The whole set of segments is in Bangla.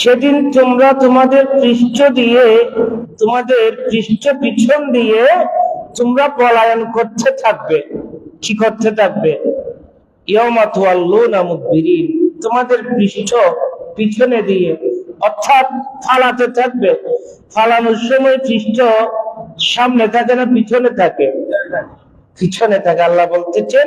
সেদিন তোমরা তোমাদের পৃষ্ঠ দিয়ে, তোমাদের পৃষ্ঠ পিছন দিয়ে তোমরা পলায়ন করতে থাকবে। কি করতে থাকবে? তোমাদের পৃষ্ঠ পিছনে দিয়ে, অর্থাৎ ফালাতে থাকবে। ফালানোর সময় পৃষ্ঠ সামনে থাকে না, পিছনে থাকে? পিছনে থাকে, আল্লাহ বলতেছেন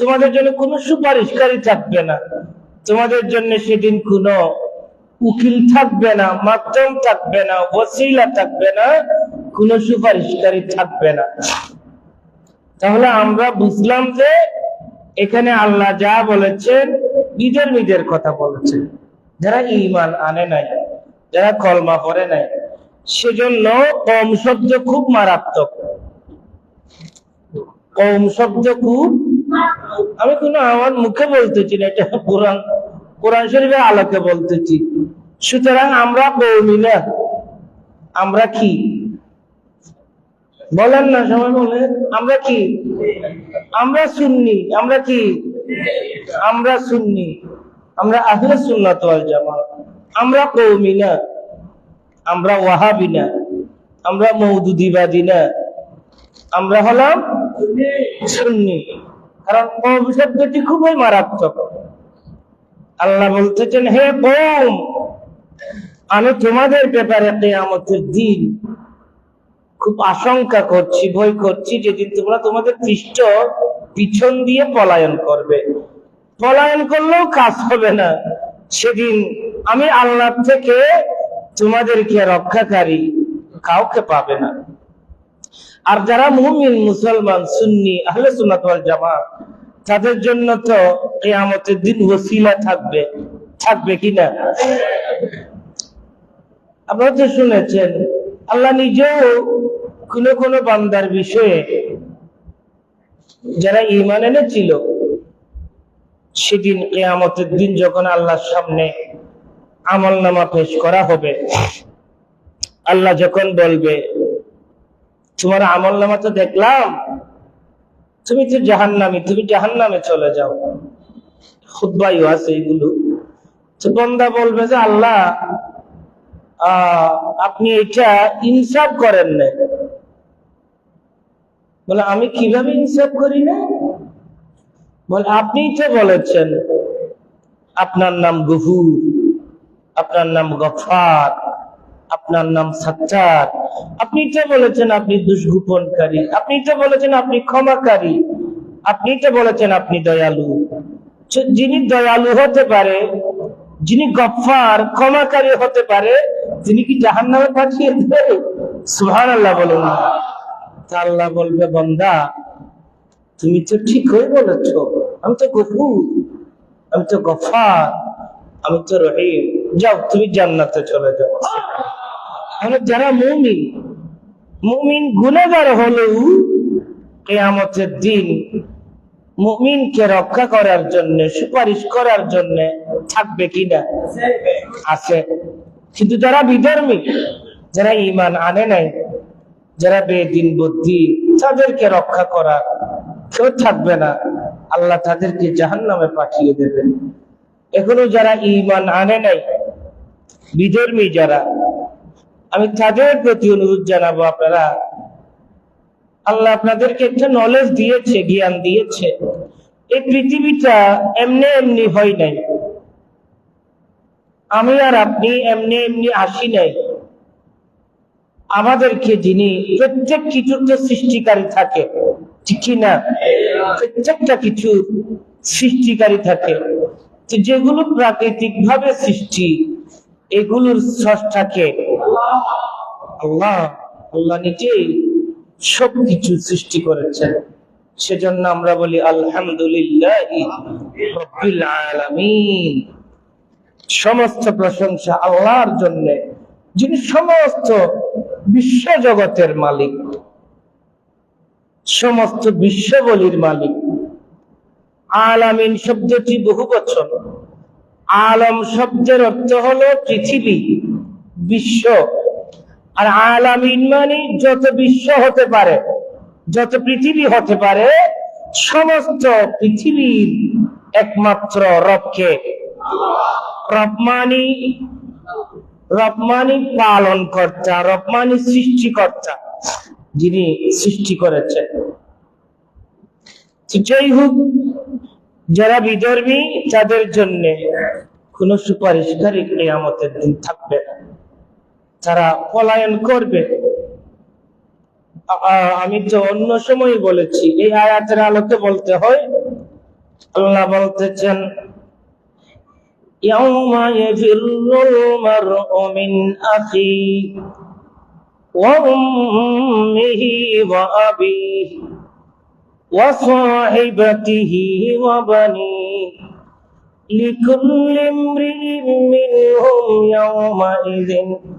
তোমাদের জন্য কোনো সুপারিশকারী থাকবে না। তোমাদের জন্য সেদিন কোনো উকিল থাকবে না, মাধ্যম থাকবে না, ওসিলা থাকবে না, কোনো সুপারিশকারী থাকবে না। তাহলে আমরা বুঝলাম যে এখানে আল্লাহ যা বলেছেন ঈদের ঈদের কথা বলেছেন। যারা ইমান আনে নাই, যারা কলমা পড়ে নাই, সেজন্য কম শব্দ খুব মারাত্মক। কম শব্দ খুব আমি কোনো আমার মুখে বলতেছি না, এটা কোরআন কোরআন শরীফের আলোকে বলতেছি। সুতরাং আমরা কৌমি না আমরা কি? বলেন না, সবাই বলে, আমরা কি? আমরা সুন্নি, আমরা কি? আমরা সুন্নি, আমরা আহলে সুন্নাত ওয়াল আমরা কৌমি না আমরা ওয়াহাবি না, আমরা মৌদুদিবাদী না। আমরা হলাম সুন্নি কারণ কৌম শব্দটি খুবই মারাত্মক। আল্লাহ বলতেছেন, হে কৌম আমি তোমাদের ব্যাপারে কেয়ামতের দিন খুব আশঙ্কা করছি, ভয় করছি যেদিন তোমরা তোমাদের পৃষ্ঠ পিছন দিয়ে পলায়ন করবে। পলায়ন করলেও কাজ হবে না। সেদিন আমি আল্লাহ থেকে তোমাদেরকে রক্ষাকারী কাউকে পাবে না। আর যারা মুমিন, মুসলমান, সুন্নি, আহলে সুন্নাত ওয়াল জামাত, তাদের জন্য তো কিয়ামতের দিন ওসিলা থাকবে। থাকবে কিনা আপনারা তো শুনেছেন, আল্লাহ নিজেও কোন কোন বান্দার বিষয়ে যারা ইমান এনেছিল, সেদিন কেয়ামতের দিন যখন আল্লাহর সামনে আমল নামা পেশ করা হবে, আল্লাহ যখন বলবে তোমার আমল নামা তো দেখলাম। তুমি তো জাহান নামে তুমি জাহান নামে চলে যাও। খুদ্বাইও আছে এগুলো তো বন্দা বলবে যে, আল্লাহ আপনি এটা ইনসাফ করেন না। বলে, আমি কীভাবে ইনসাফ করি না? বলে, আপনি তো বলেছেন, আপনার নাম গফুর, আপনার নাম গফার, আপনার নাম সাত্তার। আপনি তো বলেছেন আপনি দুষ্গোপনকারী। আপনি তো বলেছেন আপনি ক্ষমাকারী। আপনি তো বলেছেন আপনি দয়ালু। যিনি দয়ালু হতে পারে, যিনি গফার ক্ষমাকারী হতে পারে, তিনি কি জাহান নামে পাঠিয়ে দেবে? সুহান আল্লাহ বলুন আল্লাহ বলবে, বন্দা, তুমি তো ঠিকই বলেছ, আমি তো গফুর, আমি তো গফার আমি তো রহিম। যাও, তুমি জান্নাতে চলে যাও। যারা মুমিন মুমিন গুণাগার হলেও কেয়ামতের দিন মুমিনকে রক্ষা করার জন্য, সুপারিশ করার জন্য থাকবে কিনা আছে। কিন্তু যারা বিধর্মী, যারা ইমান আনে নাই, যারা বেদিন বুদ্ধি, তাদেরকে রক্ষা করার কেউ থাকবে না। আল্লাহ তাদেরকে জাহান নামে পাঠিয়ে দেবেন। এখনও যারা ইমান আনে নাই, বিধর্মী যারা আমি তাদের প্রতি অনুরোধ জানাব আপনারা, আল্লাহ আপনাদেরকে একটা নলেজ দিয়েছে, জ্ঞান দিয়েছে। এই পৃথিবীটা এমনি এমনি হয় নাই। আমি আর আপনি এমনি এমনি আসি নাই। আমাদেরকে যিনি প্রত্যেক কিছুর তো সৃষ্টিকারী থাকে, ঠিক না? প্রত্যেকটা কিছু সৃষ্টিকারী থাকে। যেগুলো প্রাকৃতিক ভাবে সৃষ্টি, এগুলোর স্রষ্টাকে আল্লাহ আল্লাহ নিজেই সবকিছু সৃষ্টি করেছেন। সেজন্য আমরা বলি, আলহামদুলিল্লাহ সমস্ত প্রশংসা আল্লাহর জন্য, যিনি সমস্ত বিশ্ব জগতের মালিক। সমস্ত বিশ্ববলির মালিক। আলামিন শব্দটি বহু বছর আলম শব্দের অর্থ হলো পৃথিবী। বিশ্ব আর আলামিন মানে যত বিশ্ব হতে পারে, যত পৃথিবী হতে পারে, সমস্ত পৃথিবীর একমাত্র রবকে রবমানি রবমানি পালন কর্তা রবমানি সৃষ্টিকর্তা যিনি সৃষ্টি করেছেন। যাই হোক, যারা বিধর্মী, তাদের জন্য কোন সুপারিশকারী কেয়ামতের দিন থাকবে না। তারা পলায়ন করবে আ- আ- আমি তো অন্য সময় বলেছি এই আয়াতের আলোকে বলতে হয় আল্লাহ বলতেছেন يوم يفر المرء من أخيه وأمه وأبيه وصاحبته وبنيه لكل امرئ منهم يومئذ شأن يغنيه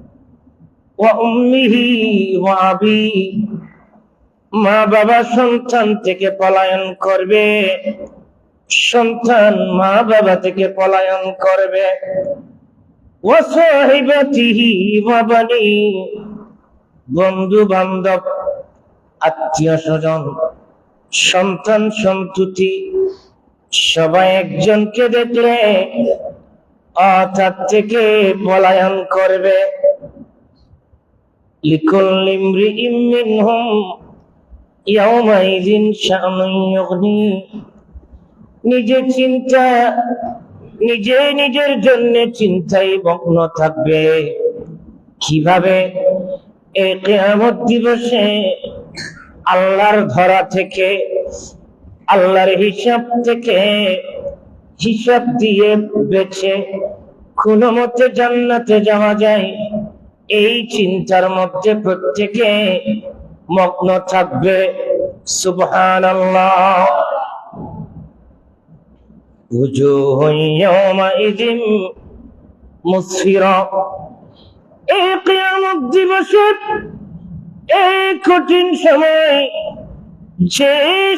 মা বাবা সন্তান থেকে পলায়ন করবে। সন্তান মা বাবা থেকে পলায়ন করবে। বন্ধু বান্ধব আত্মীয় স্বজন সন্তান সন্ততি, সবাই একজনকে দেখলে অর্থাৎ থেকে পলায়ন করবে। লিকুল ইমরিইম মিনহুম ইয়াউমাইযিন শানুন ইউগনি। নিজের চিন্তা, নিজে নিজের জন্য চিন্তায় মগ্ন থাকবে। কীভাবে? এই কেয়ামত দিবসে আল্লাহর ধরা থেকে, আল্লাহর হিসাব থেকে হিসাব দিয়ে বেছে কোনো মতে জান্নাতে যাওয়া যায়। এই চিন্তার মধ্যে প্রত্যেকে মগ্ন থাকবে। সুবহান এই কেয়ামত দিবসের এই কঠিন সময় যে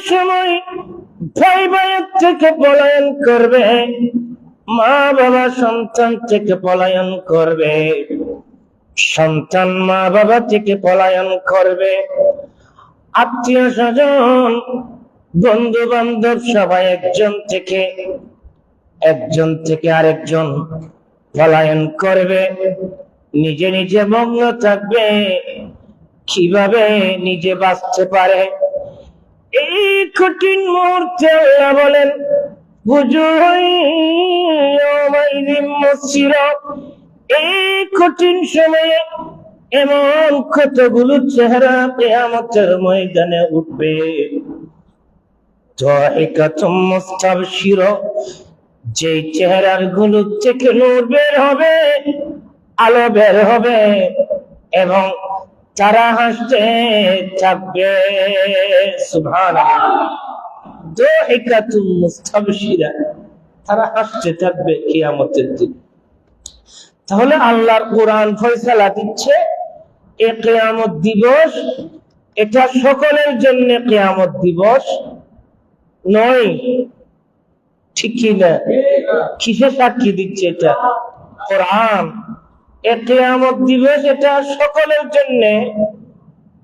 সময় ভাই ভাইয়ের থেকে পলায়ন করবে মা বাবা সন্তান থেকে পলায়ন করবে। সন্তান মা বাবা থেকে পলায়ন করবে। আত্মীয় স্বজন বন্ধু বান্ধব সবাই একজন থেকে একজন থেকে আরেকজন পলায়ন করবে। নিজে নিজে মগ্ন থাকবে, কীভাবে নিজে বাঁচতে পারে? এই কঠিন মুহূর্তে আল্লাহ বলেন বুঝুর এই কঠিন সময়ে এমন কতগুলো চেহারা কেয়ামতের ময়দানে উঠবে? যে চেহারারগুলো থেকে নূর বের হবে, আলো বের হবে, এবং তারা হাসতে থাকবে। সুভান তারা হাসতে থাকবে কিয়ামতের দিন। তাহলে আল্লাহর কোরআন ফয়সালা দিচ্ছে, এ কেয়ামত দিবস, এটা সকলের জন্য কেয়ামত দিবস। নয়, ঠিক না? কিসে সাক্ষী দিচ্ছে এটা? কোরআন। এ কেয়ামত দিবস এটা সকলের জন্য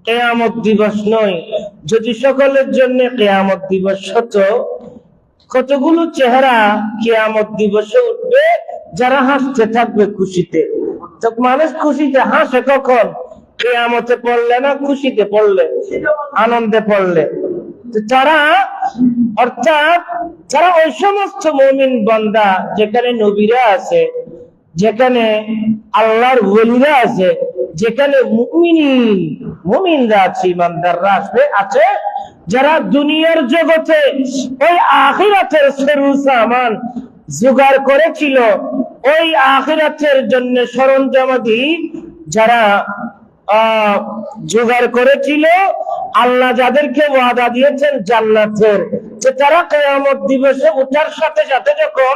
কেয়ামত দিবস নয়। যদি সকলের জন্য কেয়ামত দিবস হতো, কতগুলো চেহারা কেয়ামত দিবসে উঠবে? যারা হাসতে থাকবে খুশিতে। মানুষ খুশিতে হাসে কখন? কেয়ামতে পড়লে না খুশিতে পড়লে? আনন্দে পড়লে। তারা অর্থাৎ যারা ওই সমস্ত মমিন বন্দা যেখানে নবীরা আছে, যেখানে আল্লাহর ওলিরা আছে, যেখানে মুমিন, মুমিনরা আছে, ইমানদাররা আসবে, আছে, যারা দুনিয়ার জগতে ওই আখিরাতের সরু সামান জোগাড় করেছিল। ওই আখিরাতের জন্য সরঞ্জামাদি যারা জোগাড় করেছিল, আল্লাহ যাদেরকে ওয়াদা দিয়েছেন জান্নাতের, যে তারা কেয়ামত দিবসে উঠার সাথে সাথে যখন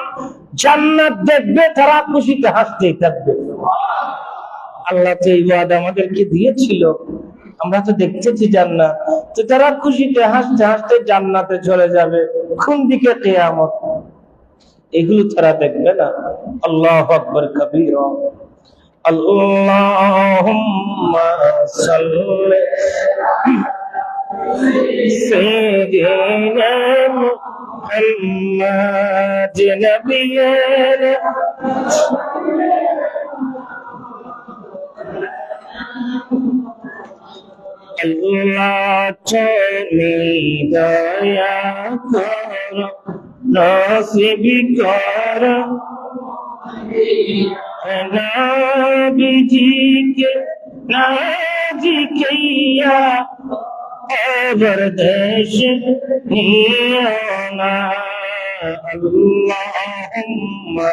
জান্নাত দেখবে, তারা খুশিতে হাসতেই থাকবে। আল্লাহ তো এই ওয়াদা আমাদেরকে দিয়েছিল। আমরা তো দেখতেছি জান্নাত। তো তারা খুশিতে হাসতে হাসতে জান্নাতে চলে যাবে। কোন দিকে কেয়ামত? এগুলো তারা দেখবে না আল্লাহ আকবর কবির اللهم صل سيدنا محمد نبينا আল্লাহ তুমি দয়া কর নসিব কর নবীজিকে নাজিকিয়া এবার দেশ নিয়ানা আল্লাহুম্মা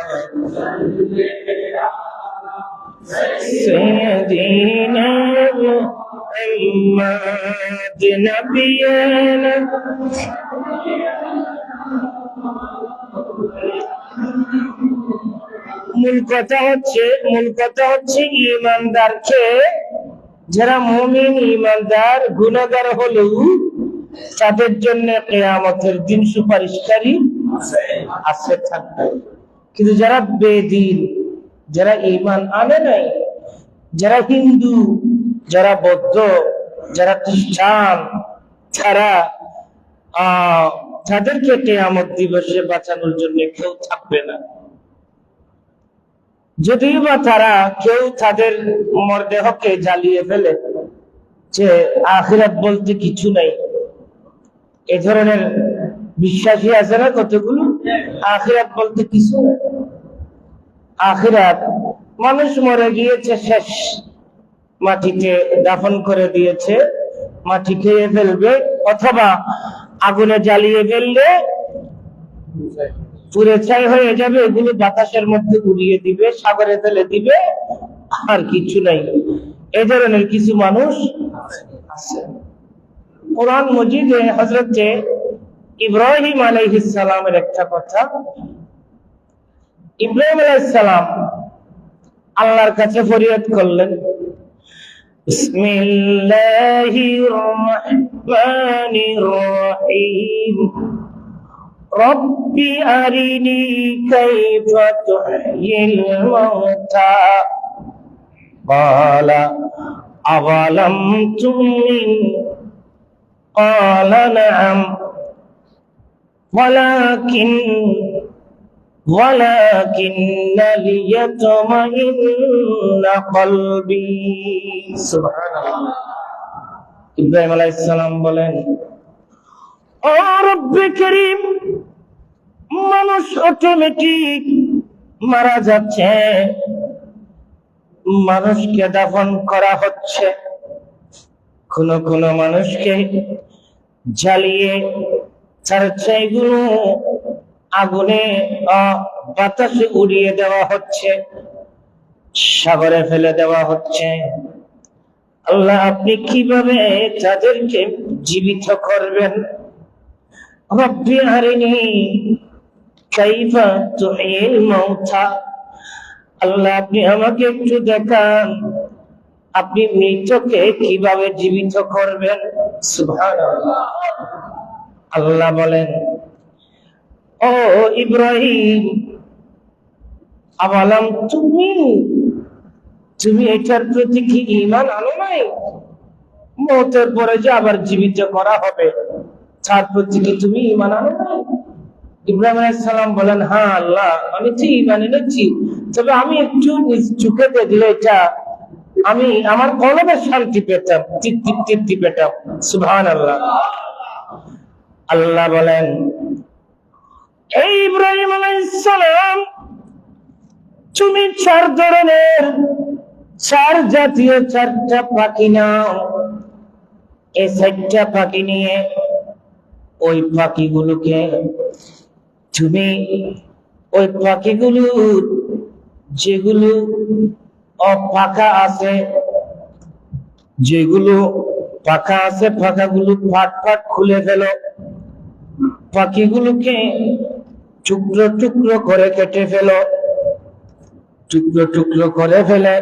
سيدنا محمد نبينا মূল কথা হচ্ছে, মূল কথা হচ্ছে ইমানদারকে যারা মুমিন ইমানদার গুণাগার হলেও তাদের জন্য কেয়ামতের দিন সুপারিশকারী আছে, থাকবে। কিন্তু যারা বেদিন, যারা ইমান আনে নাই, যারা হিন্দু, যারা বৌদ্ধ, যারা খ্রিস্টান, তারা তাদেরকে কেয়ামত দিবসে বাঁচানোর জন্য কেউ থাকবে না। যদিও বা তারা কেউ তাদের মরদেহকে জ্বালিয়ে ফেলে, যে আখিরাত বলতে কিছু নাই। এ ধরনের বিশ্বাসী আছে না কতগুলো? আখিরাত বলতে কিছু নাই। আখিরাত মানুষ মরে গিয়েছে শেষ। মাটিতে দাফন করে দিয়েছে, মাটি খেয়ে ফেলবে, অথবা আগুনে জ্বালিয়ে ফেললে পুরে ছাই হয়ে যাবে, এগুলো বাতাসের মধ্যে উড়িয়ে দিবে, সাগরে ফেলে দিবে, আর কিছু নাই। এ ধরনের কিছু মানুষ কোরআন মজিদে হজরত ইব্রাহিম আলাইহিস সালামের একটা কথা, ইব্রাহিম আলাইহিস সালাম আল্লাহর কাছে ফরিয়াদ করলেন। بسم الله الرحمن الرحيم. رب أرني كيف تحيي الموتى. قال أظلم تؤمن قال نعم. ولكن ولكن ليطمئن قلبي سبحان الله ইব্রাহিম আলাইহিস সালাম বলেন ও রব্বে করিম মানুষ অটোমেটিক মারা যাচ্ছে মানুষকে দাফন করা হচ্ছে কোন কোন মানুষকে জ্বালিয়ে তার চাইগুলো আগুনে বাতাসে উড়িয়ে দেওয়া হচ্ছে, সাগরে ফেলে দেওয়া হচ্ছে। আল্লাহ, আপনি কীভাবে তাদেরকে জীবিত করবেন? আল্লাহ, আপনি আমাকে একটু দেখান, আপনি মৃতকে কীভাবে জীবিত করবেন? সুবহানাল্লাহ। আল্লাহ বলেন ও ইব্রাহিম আবালাম তুমি? তুমি এটার প্রতি কি ইমান আনো নাই? মতের পরে যে আবার জীবিত করা হবে, তার প্রতি কি তুমি ইমান আনো নাই? ইব্রাহিম বলেন হ্যাঁ আল্লাহ, আমি তো ইমান এনেছি। তবে আমি একটু নিজ চোখে দেখলে এটা, আমি আমার কলবে শান্তি পেতাম। তৃপ্তি তৃপ্তি পেতাম। সুবহান আল্লাহ আল্লাহ বলেন এই ইব্রাহিম আলাইহিস সালাম তুমি চার ধরনের, চার জাতীয় চারটা পাখি নাও। এই চারটা পাখি নিয়ে ওই পাখিগুলোকে তুমি, ওই পাখিগুলো যেগুলো অপাকা আছে, যেগুলো পাখা আছে, পাখাগুলো ফাট ফাট খুলে ফেল। পাখিগুলোকে টুকরো টুকরো করে কেটে ফেলো। টুকরো টুকরো করে ফেলে।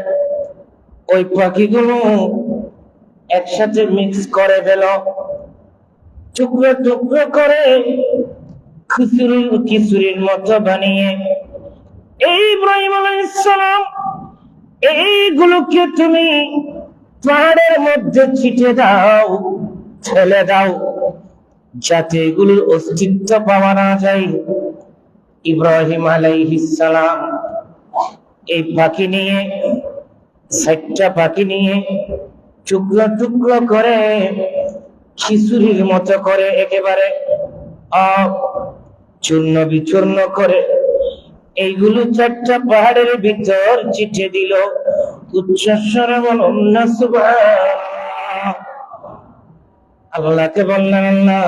ওই পাখিগুলো একসাথে মিক্স করে ফেলো। টুকরো টুকরো করে খিচুড়ি খিচুড়ির মতো বানিয়ে এই ইব্রাহিম আলাইসালাম এইগুলোকে তুমি পাহাড়ের মধ্যে ছিটে দাও ছেলে দাও, যাতে এগুলোর অস্তিত্ব পাওয়া না যায়। ইব্রাহিম আলাইহিসালাম এই পাখি নিয়ে ষাটটা পাখি নিয়ে টুকরো টুকরো করে খিচুড়ির মতো করে একেবারে চূর্ণ বিচূর্ণ করে এইগুলো চারটা পাহাড়ের ভিতর চিঠে দিল উচ্চস্বরে। আল্লাহকে বললেন, আল্লাহ,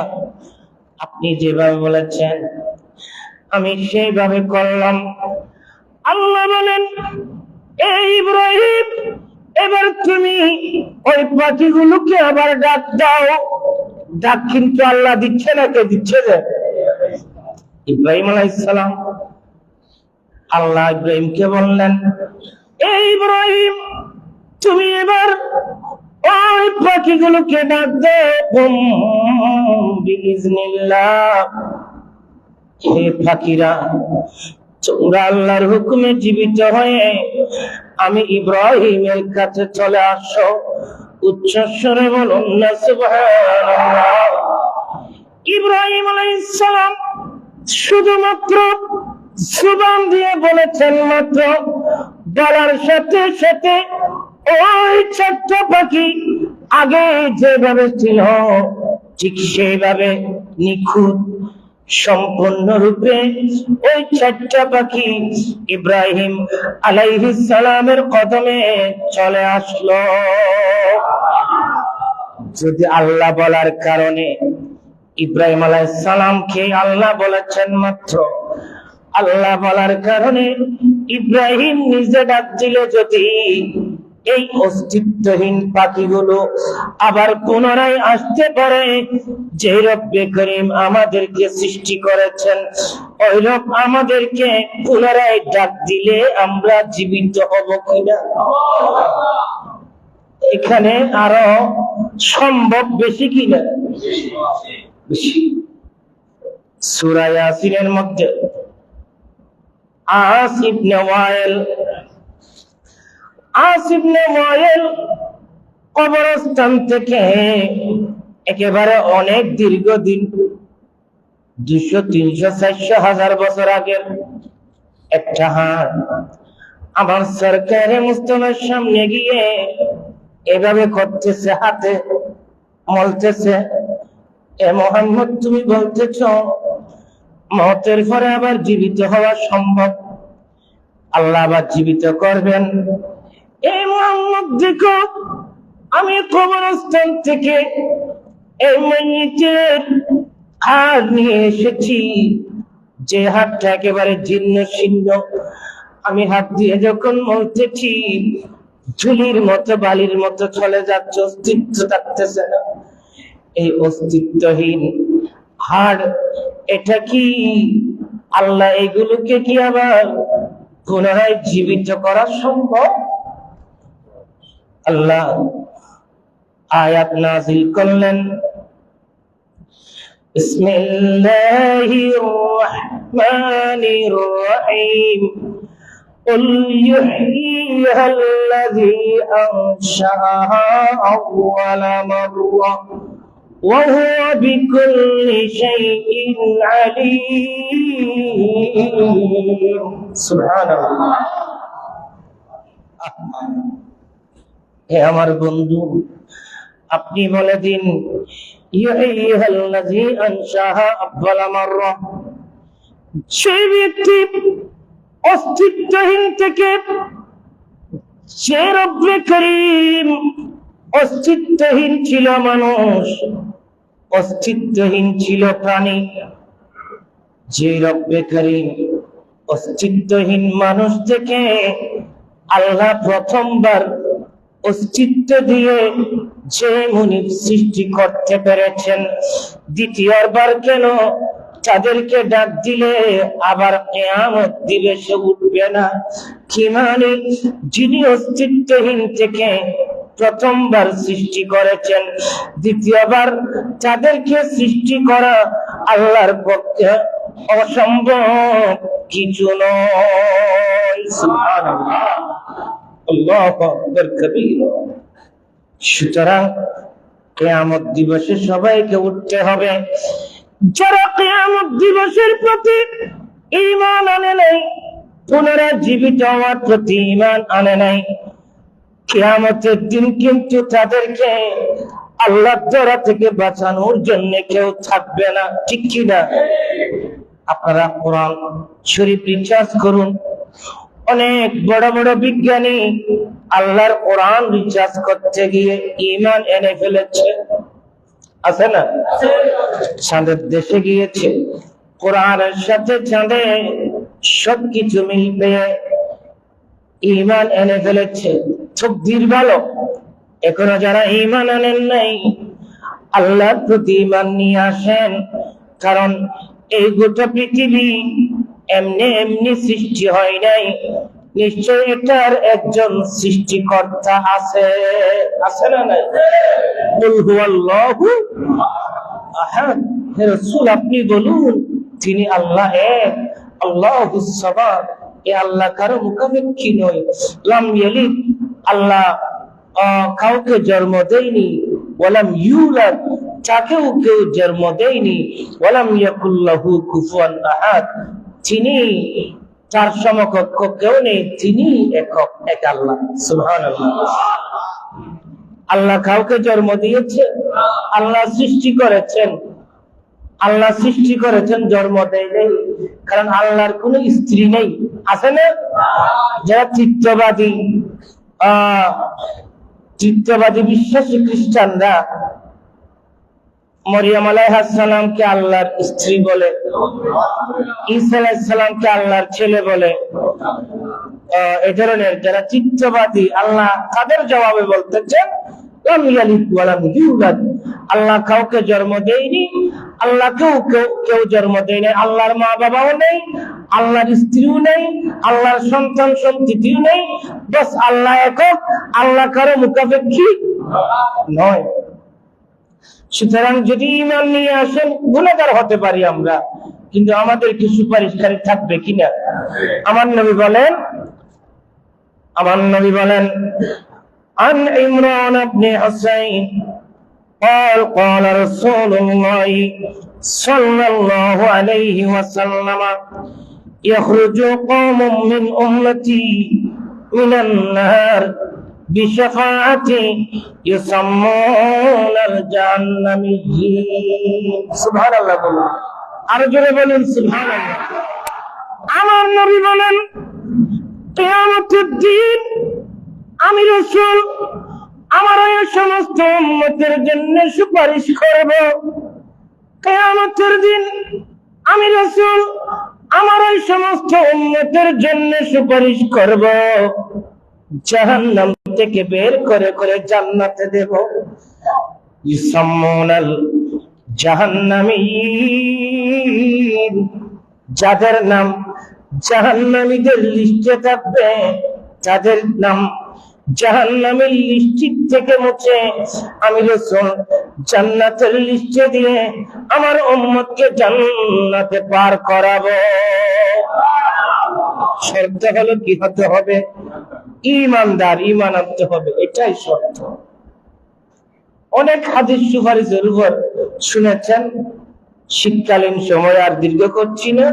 আপনি যেভাবে বলেছেন আমি সেইভাবে করলাম। আল্লাহ বলেন এই ইব্রাহিম, এবার তুমি ওই পাখিগুলোকে আবার ডাক দাও। ডাক কিন্তু আল্লাহ দিচ্ছে না, কে দিচ্ছে যে? ইব্রাহিম আলাইসালাম আল্লাহ ইব্রাহিমকে বললেন এই ইব্রাহিম, তুমি এবার ওই পাখিগুলোকে ডাক দে বিইজনিল্লাহ। হে পাখিরা তোমরা আল্লাহর হুকুমে জীবিত হয়ে আমি ইব্রাহিমের কাছে চলে আসো। উচ্চস্বরে বলুন না, সুবহানাল্লাহ। ইব্রাহিম আলাইহিস সালাম শুধুমাত্র জুবান দিয়ে বলেছেন মাত্র, বলার সাথে সাথে ওই ছোট্ট পাখি আগে যেভাবে ছিল, ঠিক সেইভাবে নিখুঁত সম্পূর্ণরূপে ওই চারটা পাখি ইব্রাহিম সালামের কদমে চলে আসলো। যদি আল্লাহ বলার কারণে ইব্রাহিম আলাইহিস সালামকে আল্লাহ বলেছেন মাত্র, আল্লাহ বলার কারণে ইব্রাহিম নিজে ডাক দিল যদি এই অস্তিত্বহীন পাখিগুলো আবার পুনরায় আসতে পারে। যে রব্বে করিম আমাদেরকে সৃষ্টি করেছেন, ওই রব আমাদেরকে পুনরায় ডাক দিলে আমরা জীবিত হব কিনা? এখানে আরও সম্ভব বেশি কিনা? বেশি। সূরা ইয়াসিনের মধ্যে আস ইবনে আস ইবনে ওয়াইল কবরস্থান থেকে একেবারে অনেক দীর্ঘদিন দুশো তিনশো, চারশো হাজার বছর আগের একটা হাট। আমার সরকারে মুস্তফার সামনে গিয়ে এভাবে করতেছে, হাতে মলতেছে। এ মোহাম্মদ, তুমি বলতেছ, মতের পরে আবার জীবিত হওয়া সম্ভব? আল্লাহ আবার জীবিত করবেন। এই মোহাম্মদ আমি কবরস্থান থেকে এই মসজিদের হাত নিয়ে এসেছি। যে হাতটা একেবারে জীর্ণ শীর্ণ। আমি হাত দিয়ে যখন মরতেছি ঝুলির মতো, বালির মতো চলে যাচ্ছে, অস্তিত্ব থাকতেছে না। এই অস্তিত্বহীন হাড় এটা কি আল্লাহ এগুলোকে কি আবার পুনরায় জীবিত করা সম্ভব? আল্লাহ আয়াত নাজিল করলেন بسم الله الرحمن الرحيم قل يحييها الذي أنشأها أول مرة وهو بكل شيء عليم سبحان الله হে আমার বন্ধু, আপনি বলে দিন সেই ব্যক্তি অস্তিত্বহীন থেকে অস্তিত্বহীন ছিল মানুষ, অস্তিত্বহীন ছিল প্রাণী, যে রব্বে করিম অস্তিত্বহীন মানুষ থেকে আল্লাহ প্রথমবার অস্তিত্ব দিয়ে যে মুনিব সৃষ্টি করতে পেরেছেন, দ্বিতীয়বার কেন তাদেরকে ডাক দিলে আবার কেয়ামত দিবসে উঠবে না? কি মানে? যিনি অস্তিত্বহীন থেকে প্রথমবার সৃষ্টি করেছেন, দ্বিতীয়বার তাদেরকে সৃষ্টি করা আল্লাহর পক্ষে অসম্ভব কিছু নয়। সুতরাং কেয়ামত দিবসে সবাইকে উঠতে হবে। যারা কেয়ামত দিবসের প্রতি ঈমান আনে নাই পুনরায় জীবিত হওয়ার প্রতি ঈমান আনে নাই, কেয়ামতের দিন কিন্তু তাদেরকে আল্লাহ দ্বারা থেকে বাঁচানোর জন্য কেউ থাকবে না, ঠিক কিনা? আপনারা কোরআন শরীফ রিচার্জ করুন। অনেক বড় বড় বিজ্ঞানী আল্লাহর কোরআন রিচার্জ করতে গিয়ে ইমান এনে ফেলেছে। আছে না? চাঁদের দেশে গিয়েছে। কোরআনের সাথে চাঁদে সবকিছু মিল পেয়ে ইমান এনে ফেলেছে। চব্বির ভালো এখনও যারা ইমান আনেন নাই, আল্লাহর প্রতি ইমান নিয়ে আসেন। কারণ এই গোটা পৃথিবী এমনি এমনি সৃষ্টি হয় নাই। নিশ্চয় এটার একজন সৃষ্টিকর্তা আছে। আছে না নাই? রাসূল, আপনি বলুন তিনি আল্লাহ এক আল্লাহুস সামাদ এ আল্লাহ কারও নয়। লাম আল্লাহ কাউকে জন্ম দেয়নি। ওয়ালাম ইউলাদ, তাকেও কেউ জন্ম দেয়নি। ওয়ালাম ইয়াকুল্লাহু কুফুয়ান আহাদ। তিনি তার সমকক্ষ কেউ নেই তিনি একক এক আল্লাহ। সুবহানাল্লাহ। আল্লাহ কাউকে জন্ম দিয়েছে আল্লাহ সৃষ্টি করেছেন। আল্লাহ সৃষ্টি করেছেন জন্ম দেয় নেই। কারণ আল্লাহর কোন স্ত্রী নেই। আছে না? যারা চিত্তবাদী আহ চিত্তবাদী বিশ্বাসী খ্রিস্টানরা মরিয়াম আলাইহাসালামকে আল্লাহর স্ত্রী বলে, ঈসা আল্লাহর ছেলে বলে। এ ধরনের যারা চিত্তবাদী, আল্লাহ তাদের জবাবে বলতেছেন আল্লাহ কাউকে জন্ম দেয়নি, আল্লাহ কেউ কেউ কেউ জন্ম দেয় নাই, আল্লাহর মা বাবাও নেই, আল্লাহর স্ত্রীও নেই, আল্লাহর সন্তান সন্ততিও নেই, বাস আল্লাহ একক, আল্লাহ কারও মুখাপেক্ষী নয়। সুতরাং যদি ইমান নিয়ে আসেন গুণাগার হতে পারি আমরা কিন্তু আমাদের কি সুপারিশকারী থাকবে কিনা আমার নবী বলেন আমার নবী বলেন عن عمران بن حسين قال قال رسول الله صلى الله عليه وسلم يخرج قوم من أمتي من النار بشفاعتي يسمون الجهنميين سبحان الله বলুন আরো জোরে বলুন সুবহান আমার নবী বলেন কিয়ামতের দিন আমি রসুল আমার ওই সমস্ত উম্মতের জন্য সুপারিশ করব কেয়ামতের দিন আমি রসুল আমার ওই সমস্ত উম্মতের জন্য সুপারিশ করব জাহান্নাম থেকে বের করে করে জান্নাতে দেব। ইসাম্মুনাল জাহান্নামীন যাদের নাম জাহান্নামীদের লিস্টে থাকবে যাদের নাম জাহান্নামের লিস্টির থেকে মুছে আমি রসুল জান্নাতের লিস্টে দিয়ে আমার উম্মতকে জান্নাতে পার করাবো। শর্ত হলো কি হতে হবে? ইমানদার ইমান আনতে হবে, এটাই শর্ত। অনেক হাদিস সুপারিশের উপর শুনেছেন, শীতকালীন সময় আর দীর্ঘ করছি না।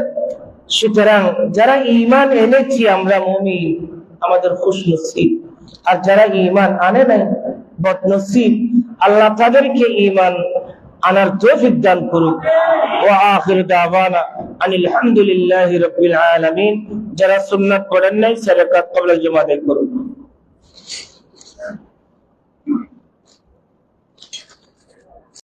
সুতরাং যারা ইমান এনেছি, আমরা মমি আমাদের খুশনসিব। আর যারা ইমান আনে নাই, বদনসিব, আল্লাহ তাদেরকে ইমান আনার তৌফিক দান করুক। ওয়া আখির দাওয়ানা আনিল হামদুলিল্লাহি রাব্বিল আলামিন। যারা সুন্নাত পড়েন নাই সারাকাত কবলা জমা করুন